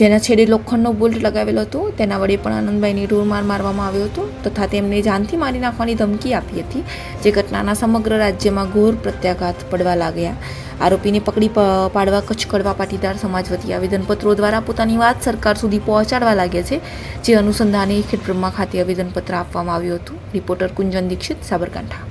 જેના છેડે લોખંડનો બોલ્ટ લગાવેલો હતો, તેના વડે પણ આનંદભાઈને ઢોરમાર મારવામાં આવ્યો હતો, તથા તેમને જાનથી મારી નાખવાની ધમકી આપી હતી, જે ઘટનાના સમગ્ર રાજ્યમાં ઘોર પ્રત્યાઘાત પડવા લાગ્યા. આરોપીને પકડી પાડવા કચ્છ કડવા પાટીદાર સમાજ વતી આવેદનપત્રો દ્વારા પોતાની વાત સરકાર સુધી પહોંચાડવા લાગ્યા છે, જે અનુસંધાને ખેડબ્રહ્મા ખાતે આવેદનપત્ર આપવામાં આવ્યું હતું. રિપોર્ટર કુંજન દીક્ષિત, સાબરકાંઠા.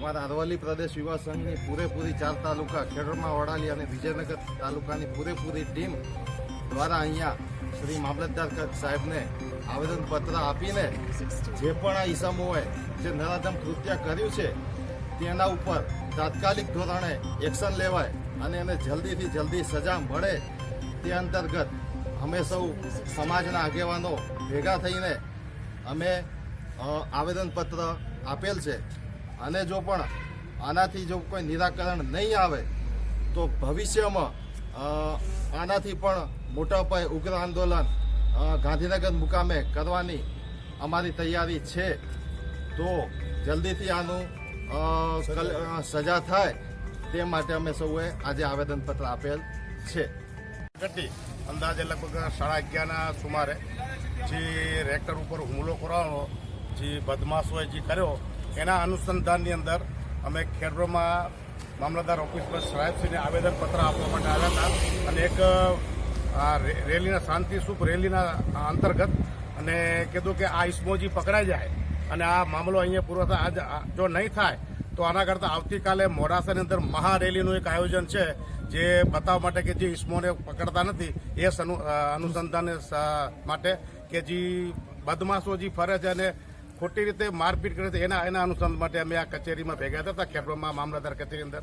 અમારા અરવલ્લી પ્રદેશ યુવા સંઘની પૂરેપૂરી ચાર તાલુકા, ખેડરમાં વડાલી અને વિજયનગર તાલુકાની પૂરેપૂરી ટીમ દ્વારા અહીંયા શ્રી મામલતદાર સાહેબને આવેદનપત્ર આપીને જે પણ આ ઈસમોએ જે નરાધમ કૃત્ય કર્યું છે, તેના ઉપર તાત્કાલિક ધોરણે એક્શન લેવાય અને એને જલ્દીથી જલ્દી સજા મળે તે અંતર્ગત અમે સૌ સમાજના આગેવાનો ભેગા થઈને અમે આવેદનપત્ર આપેલ છે. અને જો પણ આનાથી જો કોઈ નિરાકરણ નહીં આવે તો ભવિષ્યમાં આનાથી પણ મોટા પાયે ઉગ્ર આંદોલન ગાંધીનગર મુકામે કરવાની અમારી તૈયારી છે. તો જલ્દીથી આનું સજા. થાય તે માટે અમે સૌએ આજે આવેદનપત્ર આપેલ છે. ઘટી અંદાજે લગભગ સાડા અગિયારના સુમારે જે રેક્ટર ઉપર હુમલો કરવાનો જે બદમાશોએ જે કર્યો એના અનુસંધાનની અંદર અમે ખેડબ્રહ્મા મામલતદાર ઓફિસ પર સાહેબશ્રીને આવેદનપત્ર આપવા માટે આવ્યા હતા. અને એક રેલીના શાંતિ સુખ રેલીના અંતર્ગત અને કીધું કે આ ઇસ્મોજી પકડાઈ જાય અને આ મામલો અહીંયા પૂરો થાય. આજ જો નહીં થાય, તો આના કરતાં આવતીકાલે મોડાસાની અંદર મહારેલીનું એક આયોજન છે જે બતાવવા માટે કે જે ઇસ્મોને પકડતા નથી, એ અનુસંધાને માટે કે જે બદમાશો જે ફરે છે અને ખોટી રીતે મારપીટ કરે છે એના એના અનુસંધાન માટે અમે આ કચેરીમાં ભેગા થતા હતા ખેડબ્રહ્મા મામલતદાર કચેરી અંદર.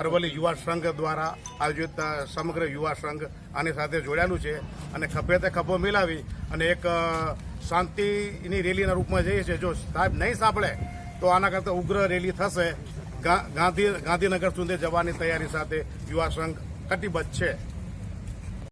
અરવલ્લી યુવા સંઘ દ્વારા આયોજિત સમગ્ર યુવા સંઘ આની સાથે જોડાયેલું છે અને ખભે તે ખભો મિલાવી અને એક શાંતિની રેલીના રૂપમાં જઈએ છીએ. જો સાહેબ નહીં સાંભળે તો આના કરતાં ઉગ્ર રેલી થશે. ગાંધી ગાંધીનગર સુધી જવાની તૈયારી સાથે યુવા સંઘ કટિબદ્ધ છે.